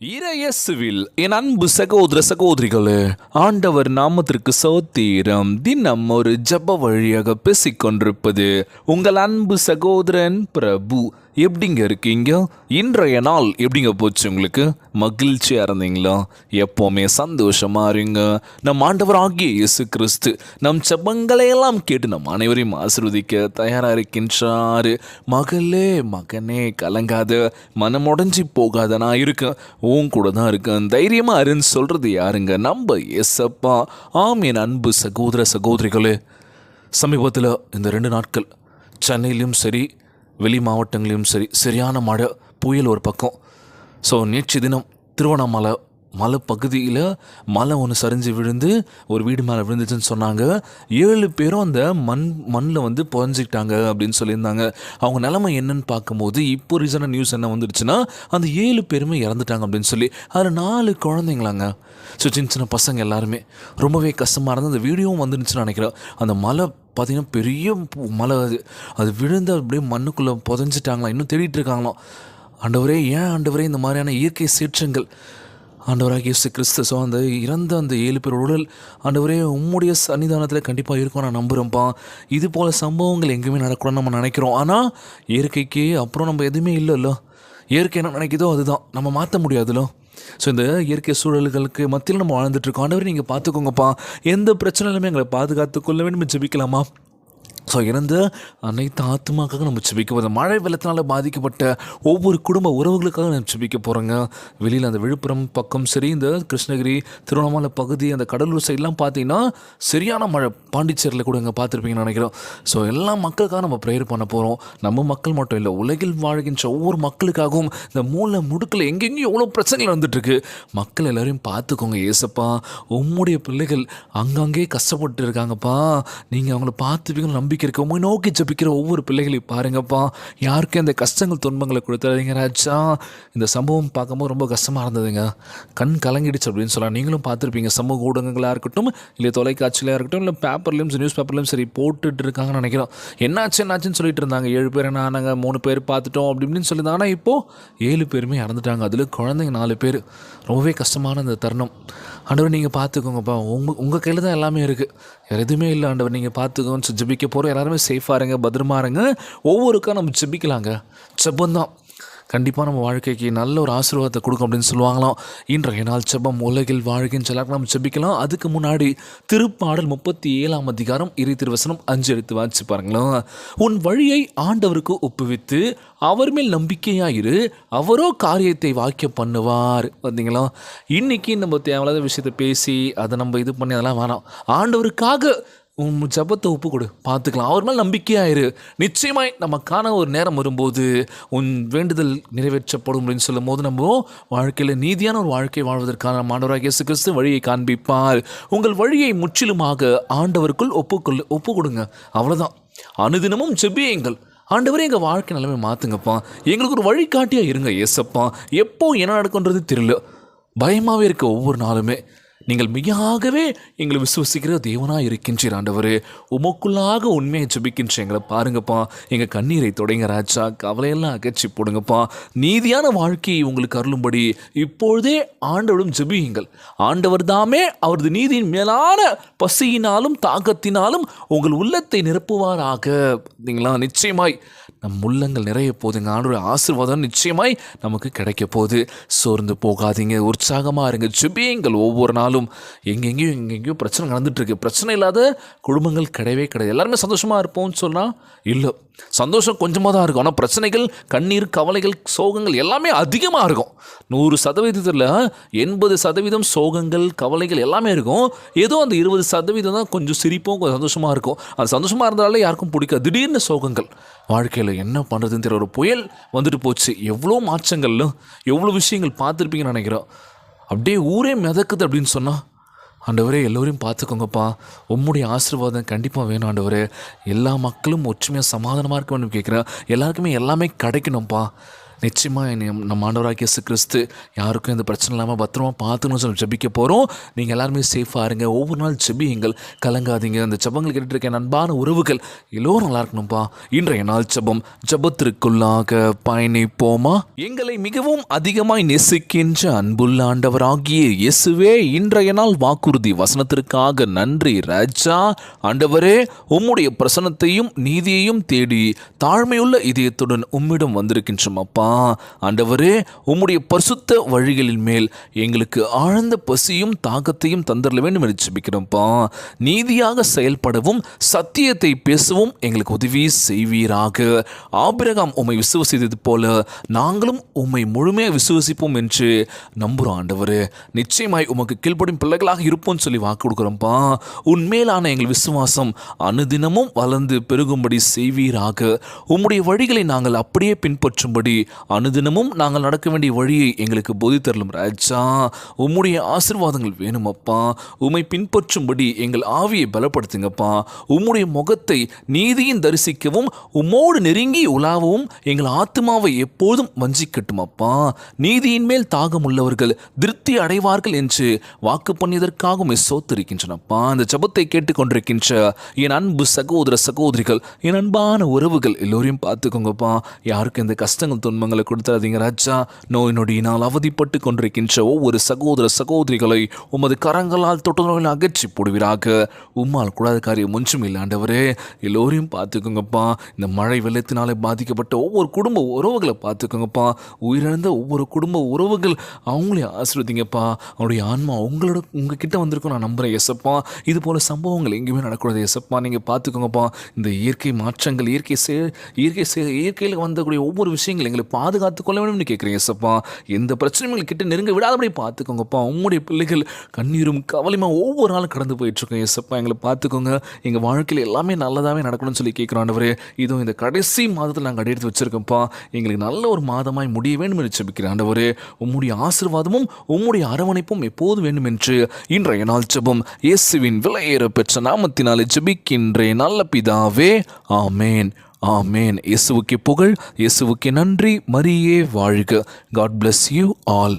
இறையேசுவில் என் அன்பு சகோதர சகோதரிகளே ஆண்டவர் நாமத்திற்கு சோத்தீரம். தினம் ஒரு ஜப வழியாக பேசிக்கொண்டிருப்பது உங்கள் அன்பு சகோதரன் பிரபு எப்படிங்க இருக்கீங்க? இன்றைய நாள் எப்படிங்க போச்சு உங்களுக்கு? மகிழ்ச்சியாக இருந்தீங்களா? எப்போவுமே சந்தோஷமா இருங்க. நம் ஆண்டவர் ஆகிய இயேசு கிறிஸ்து நம் செப்பங்களையெல்லாம் கேட்டு நம் அனைவரையும் ஆசிர்வதிக்க தயாராக இருக்கின்றாரு. மகளே மகனே கலங்காத மனமுடைஞ்சி போகாத நான் இருக்கேன் உன் கூட தான் இருக்கேன் தைரியமாக இருன்னு சொல்கிறது யாருங்க? நம்ம எஸ்அப்பா ஆம் என் அன்பு சகோதர சகோதரிகளே. சமீபத்தில் இந்த ரெண்டு நாட்கள் சென்னையிலும் சரி வெளி மாவட்டங்களிலும் சரி சரியான மழை புயல் ஒரு பக்கம். ஸோ நேற்று தினம் திருவண்ணாமலை மலை பகுதியில் மலை ஒன்று சரிஞ்சு விழுந்து ஒரு வீடு மேலே விழுந்துச்சுன்னு சொன்னாங்க. ஏழு பேரும் அந்த மண் மண்ணில் வந்து புதஞ்சிக்கிட்டாங்க அப்படின்னு சொல்லியிருந்தாங்க. அவங்க நிலமை என்னன்னு பார்க்கும்போது இப்போ ரீசனாக நியூஸ் என்ன வந்துடுச்சுன்னா அந்த ஏழு பேருமே இறந்துட்டாங்க அப்படின்னு சொல்லி. அதில் நாலு குழந்தைங்களாங்க. ஸோ சின்ன சின்ன பசங்க எல்லாருமே. ரொம்பவே கஷ்டமாக இருந்து அந்த வீடியோவும் வந்துருந்துச்சுன்னு நினைக்கிறேன். அந்த மலை பார்த்தீங்கன்னா பெரிய மலை அது. அது விழுந்து அப்படியே மண்ணுக்குள்ளே புதஞ்சிட்டாங்களாம். இன்னும் தேடிட்டு இருக்காங்களாம். ஆண்டவரே ஏன் ஆண்டவரே இந்த மாதிரியான இயற்கை சீற்றங்கள்? ஆண்டவராக இயேசு கிறிஸ்து ஸோ அந்த இறந்த அந்த ஏழு பேர் உடல் ஆண்டவரே உம்முடைய சன்னிதானத்தில் கண்டிப்பாக இருக்கும் நான் நம்புகிறேன்ப்பா இது போல் சம்பவங்கள் எங்கேயுமே நடக்கணும்னு நம்ம நினைக்கிறோம். ஆனால் இயற்கைக்கு அப்புறம் நம்ம எதுவுமே இல்லைல்ல. இயற்கை என்ன நினைக்குதோ அதுதான். நம்ம மாற்ற முடியாதுல்ல. ஸோ இந்த இயற்கை சூழல்களுக்கு மத்தியில் நம்ம வாழ்ந்துட்டு இருக்கோம். ஆண்டவரே நீங்கள் பார்த்துக்கோங்கப்பா. எந்த பிரச்சனையிலுமே எங்களை பாதுகாத்து கொள்ள வேண்டும் ஜெபிக்கலாமா? ஸோ இறந்த அனைத்து ஆத்மாக்காக நம்ம செபிக்க போகிறோம் மழை வெள்ளத்தினால் பாதிக்கப்பட்ட ஒவ்வொரு குடும்ப உறவுகளுக்காக நம்ம செபிக்க போகிறோங்க வெளியில் அந்த விழுப்புரம் பக்கம் சரி இந்த கிருஷ்ணகிரி திருவண்ணாமலை பகுதி அந்த கடலூர் சைட்லாம் பார்த்தீங்கன்னா சரியான மழை. பாண்டிச்சேரியில் கூட இங்கே பார்த்துருப்பீங்கன்னு நினைக்கிறோம். ஸோ எல்லா மக்களுக்காக நம்ம ப்ரேயர் பண்ண போகிறோம் நம்ம மக்கள் மட்டும் இல்லை உலகில் வாழ்கின்ற ஒவ்வொரு மக்களுக்காகவும் இந்த மூளை முடுக்கில் எங்கெங்கேயும் எவ்வளோ பிரச்சனைகள் வந்துட்டுருக்கு. மக்கள் எல்லோரையும் பார்த்துக்கோங்க ஏசப்பா. உம்முடைய பிள்ளைகள் அங்கங்கே கஷ்டப்பட்டு இருக்காங்கப்பா. நீங்கள் அவங்கள பார்த்துப்பீங்க நம்பிக்கை இருக்கு உண்மை நோக்கி ஜபிக்கிற ஒவ்வொரு பிள்ளைகளையும் பாருங்கப்பா. யாருக்கும் அந்த கஷ்டங்கள் துன்பங்களை கொடுத்துறாதீங்க ராஜா. இந்த சம்பவம் பார்க்கும்போது ரொம்ப கஷ்டமாக இருந்ததுங்க. கண் கலங்கிடுச்சு அப்படின்னு சொல்லலாம். நீங்களும் பார்த்துருப்பீங்க. சமூக ஊடகங்களாக இருக்கட்டும் இல்லை தொலைக்காட்சியிலாக இருக்கட்டும் இல்லை பேப்பர்லேயும் நியூஸ் பேப்பர்லேயும் சரி போட்டுட்டு இருக்காங்கன்னு நினைக்கிறோம். என்னாச்சு என்னாச்சுன்னு சொல்லிட்டு இருந்தாங்க. ஏழு பேர் என்ன ஆனாங்க மூணு பேர் பார்த்துட்டோம் அப்படி இப்படின்னு சொல்லியிருந்தாங்க ஆனால் இப்போது ஏழு பேருமே இறந்துட்டாங்க. அதில் குழந்தைங்க நாலு பேர். ரொம்பவே கஷ்டமான இந்த தருணம். ஆண்டவர் நீங்கள் பார்த்துக்கோங்கப்பா. உங்கள் உங்கள் கையில் தான் எல்லாமே இருக்குது வேறு எதுவுமே இல்லை ஆண்டவர். நீங்கள் பார்த்துக்கோன்னு ஜெபிக்க போகிறோம் எல்லாருமே சேஃபாக இருங்க பத்திரமா இருங்க. ஒவ்வொருக்கா நம்ம ஜெபிக்கலாங்க. செப்பந்தான் கண்டிப்பாக நம்ம வாழ்க்கைக்கு நல்ல ஒரு ஆசீர்வாதத்தை கொடுக்கும் அப்படின்னு சொல்லுவாங்களாம். இன்றைய நாள் செபம் உலகில் வாழ்கின்ற எல்லாருக்கும் நம்ம செபிக்கலாம் அதுக்கு முன்னாடி திருப்பாடல் முப்பத்தி ஏழாம் அதிகாரம் இறை திருவசனம் அஞ்சு எடுத்து வாசிச்சு பாருங்களேன். உன் வழியை ஆண்டவருக்கு ஒப்புவித்து அவர் மேல் நம்பிக்கையாயிரு அவரோ காரியத்தை வாக்கிய பண்ணுவார். பார்த்தீங்களா இன்னைக்கு நம்ம தேவையில்லாத விஷயத்தை பேசி அதை நம்ம இது பண்ணி அதெல்லாம் வேணாம். ஆண்டவருக்காக உன் ஜபத்தை ஒப்பு கொடு. பார்த்துக்கலாம். அவர் மேல் நம்பிக்கையாயிரு. நிச்சயமாய் நமக்கான ஒரு நேரம் வரும்போது உன் வேண்டுதல் நிறைவேற்றப்படும் அப்படின்னு சொல்லும் போது நம்ம வாழ்க்கையில் நீதியான ஒரு வாழ்க்கை வாழ்வதற்கான மாணவராக இயேசு கிறிஸ்து வழியை காண்பிப்பார். உங்கள் வழியை முற்றிலுமாக ஆண்டவருக்குள் ஒப்புக்கொள் ஒப்பு கொடுங்க. அவ்வளோதான் அனுதினமும் செபியுங்கள் ஆண்டவரே எங்கள் வாழ்க்கை நிலைமை மாற்றுங்கப்பா எங்களுக்கு ஒரு வழிகாட்டியாக இருங்க ஏசப்பா எப்போ என்ன நடக்குன்றது தெரியல. பயமாகவே இருக்க ஒவ்வொரு நாளுமே. நீங்கள் மிகவே எங்களை விசுவசிக்கிற தேவனாக இருக்கின்றீர் ஆண்டவர். உமக்குள்ளாக உண்மையை ஜபிக்கின்ற எங்களை பாருங்கப்பா. எங்கள் கண்ணீரை தொடங்க ராஜா கவலையெல்லாம் அகற்றி போடுங்கப்பா. நீதியான வாழ்க்கையை உங்களுக்கு அருளும்படி இப்பொழுதே ஆண்டவரும் ஜெபியுங்கள். ஆண்டவர் தாமே அவரது நீதியின் மேலான பசியினாலும் தாக்கத்தினாலும் உங்கள் உள்ளத்தை நிரப்புவாராக. பார்த்தீங்களா நிச்சயமாய் நம் உள்ளங்கள் நிறைய போதுங்க ஆண்டோட ஆசீர்வாதம் நிச்சயமாய் நமக்கு கிடைக்க போகுது. சோர்ந்து போகாதீங்க. உற்சாகமாக இருங்க. ஜெபியுங்கள் ஒவ்வொரு நாளும். எங்கெங்கேயும் எங்கெங்கேயோ பிரச்சனை நடந்துட்டு பிரச்சனை இல்லாத குடும்பங்கள் கிடையவே கிடையாது. எல்லாருமே சந்தோஷமாக இருப்போம்னு சொன்னால் இல்லை. சந்தோஷம் கொஞ்சமாக தான் இருக்கும். ஆனால் பிரச்சனைகள் கண்ணீர் கவலைகள் சோகங்கள் எல்லாமே அதிகமாக இருக்கும். நூறு சதவீதத்தில் எண்பது சதவீதம் சோகங்கள் கவலைகள் எல்லாமே இருக்கும். ஏதோ அந்த இருபது சதவீதம் தான் கொஞ்சம் சிரிப்பும் கொஞ்சம் சந்தோஷமாக இருக்கும். அது சந்தோஷமாக இருந்தாலே யாருக்கும் பிடிக்காது. திடீர்னு சோகங்கள். வாழ்க்கையில் என்ன பண்ணுறதுன்னு தெரியல ஒரு புயல் வந்துட்டு போச்சு. எவ்வளோ மாற்றங்கள்லும் எவ்வளோ விஷயங்கள் பார்த்துருப்பீங்கன்னு நினைக்கிறோம் அப்படியே ஊரே மிதக்குது அப்படின்னு சொன்னால் ஆண்டவரே எல்லோரையும் பார்த்துக்கோங்கப்பா. உம்முடைய ஆசீர்வாதம் கண்டிப்பாக வேணும் ஆண்டவரே. எல்லா மக்களும் ஒற்றுமையாக சமாதானமாக இருக்க வேணும்னு கேட்குறேன். எல்லாருக்குமே எல்லாமே கிடைக்கணும்ப்பா நிச்சயமாக என்னை நம்ம ஆண்டவராகிய இயேசு கிறிஸ்து யாருக்கும் இந்த பிரச்சனை இல்லாமல் பத்திரமா பார்த்துக்கணும்னு சொல்லி ஜபிக்க போகிறோம் நீங்கள் எல்லாருமே சேஃபாக இருங்க. ஒவ்வொரு நாள் ஜபியுங்கள். கலங்காதீங்க. அந்த ஜபங்கள் கேட்டுருக்க நண்பான உறவுகள் எல்லோரும் நல்லா இருக்கணும்ப்பா இன்றைய நாள் ஜெபம் ஜெபத்திற்குள்ளாக பயணிப்போமா? எங்களை மிகவும் அதிகமாய் நெசிக்கின்ற அன்புள்ள ஆண்டவராகிய இயேசுவே இன்றைய நாள் வாக்குறுதி வசனத்திற்காக நன்றி ராஜா. ஆண்டவரே உம்முடைய பிரசனத்தையும் நீதியையும் தேடி தாழ்மையுள்ள இதயத்துடன் உம்மிடம் வந்திருக்கின்றோம் அப்பா. ஆண்டவரே உம்முடைய பரிசுத்த வழிகளின் மேல் எங்களுக்கு ஆழ்ந்த பசியும் தாகத்தையும் தந்துடல வேண்டும் என்று ஜெபிக்கிறோம்ப்பா. நீதியாக செயல்படவும் சத்தியத்தை பேசவும் எங்களுக்கு உதவி செய்வீராக. ஆபிரகாம் உம்மை விசுவசித்தது போல நாங்களும் உம்மை முழுமையாக விசுவசிப்போம் என்று நம்புகிறோம் ஆண்டவரே. நிச்சயமாய் உமக்கு கீழ்ப்படும் பிள்ளைகளாக இருப்போம்னு சொல்லி வாக்கு கொடுக்குறோம்ப்பா. உண்மையிலான எங்கள் விசுவாசம் அனுதினமும் வளர்ந்து பெருகும்படி செய்வீராக. உம்முடைய வழிகளை நாங்கள் அப்படியே பின்பற்றும்படி அனுதினமும் நாங்கள் நடக்க வேண்டிய வழியை எங்களுக்கு போதித்தரலும் ராஜா. உம்முடைய ஆசீர்வாதங்கள் வேணுமப்பா. உம்மை பின்பற்றும்படி எங்கள் ஆவியை பலப்படுத்துங்கப்பா. உம்முடைய முகத்தை நீதியின் தரிசிக்கவும் உம்மோடு நெருங்கி உலாவவும் எங்கள் ஆத்மாவை எப்போதும் வஞ்சிக்கட்டுமப்பா. நீதியின் மேல் தாகம் உள்ளவர்கள் திருப்தி அடைவார்கள் என்று வாக்கு பண்ணியதற்காக உம்மை சோத்திருக்கின்றனப்பா அந்த ஜபத்தை கேட்டுக்கொண்டிருக்கின்ற என் அன்பு சகோதர சகோதரிகள் என் அன்பான உறவுகள் எல்லோரையும் பார்த்துக்கோங்கப்பா. யாருக்கும் இந்த கஷ்டங்கள் துன்பங்களை கொடுத்துறாதீங்க ராஜா நோய் நொடியினால் அவதிப்பட்டு கொண்டிருக்கின்ற ஒவ்வொரு சகோதர சகோதரிகளை உமது கரங்களால் தொட்டு நோயில் அகற்றி போடுவீராக. உம்மால் கூடாத காரியம் ஒன்றும் இல்லாண்டவரே எல்லோரையும் பார்த்துக்கோங்கப்பா. இந்த மழை வெள்ளத்தினாலே பாதிக்கப்பட்ட ஒவ்வொரு குடும்ப உறவுகளை பார்த்துக்கோங்கப்பா. உயிரிழந்த ஒவ்வொரு குடும்ப உறவுகள் அவங்களையும் ஆசிர்வதிங்கப்பா. அவருடைய ஆன்மா உங்களோட உங்ககிட்ட வந்திருக்கும் நான் நம்புகிறேன் எசப்பா இது போல சம்பவங்கள் எங்கேயுமே நடக்கூடாது எசப்பா நீங்கள் பார்த்துக்கோங்கப்பா. இந்த இயற்கை மாற்றங்கள் இயற்கை சே இயற்கை சே இயற்கையில் வந்தக்கூடிய ஒவ்வொரு விஷயங்கள் எங்களை பாதுகாத்து கொள்ள வேணும்னு கேட்குறேன் எசப்பா எந்த பிரச்சனைகள் கிட்ட நெருங்க விடாதபடி பார்த்துக்கோங்கப்பா உங்களுடைய பிள்ளைகள் கண்ணீரும் கவலையுமா ஒவ்வொரு நாளும் கடந்து போயிட்டுருக்கோம் எசப்பா எங்களை பார்த்துக்கோங்க எங்கள் வாழ்க்கையில் எல்லாமே நல்லதாகவே நடக்கணும்னு சொல்லி கேட்குறோம் ஆண்டவரே. இதுவும் இந்த கடைசி மாதத்தில் நாங்கள் அடையெடுத்து வச்சுருக்கோம்ப்பா. எங்களுக்கு நல்ல ஒரு மாதமாய் முடிய வேண்டும் என்று ஜெபிக்கிறேன் உம்முடைய ஆசீர்வாதமும் உம்முடைய அரவணைப்பும் எப்போது வேண்டும் என்று இன்றைய நாள் ஜெபம் இயேசுவின் விலையேற பெற்ற நாமத்தினாலே ஜெபிக்கின்றேன் நல்ல பிதாவே. ஆமேன். ஆமேன். இயேசுவுக்கு புகழ் இயேசுவுக்கு நன்றி மரியே வாழ்க. God bless you all